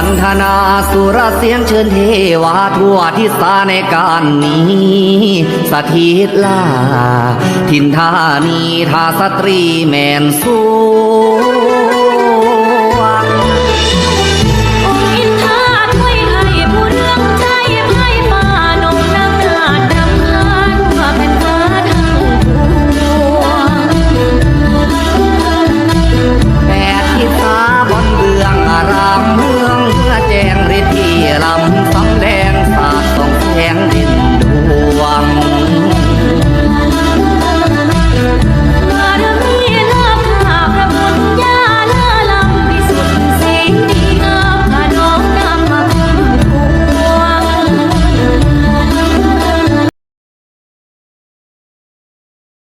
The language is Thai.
ันธนาสุรเสียงเชิญเทวาทั่วทิศาในการนี้ สถิตลา ทินธานีทาสตรีแมนสู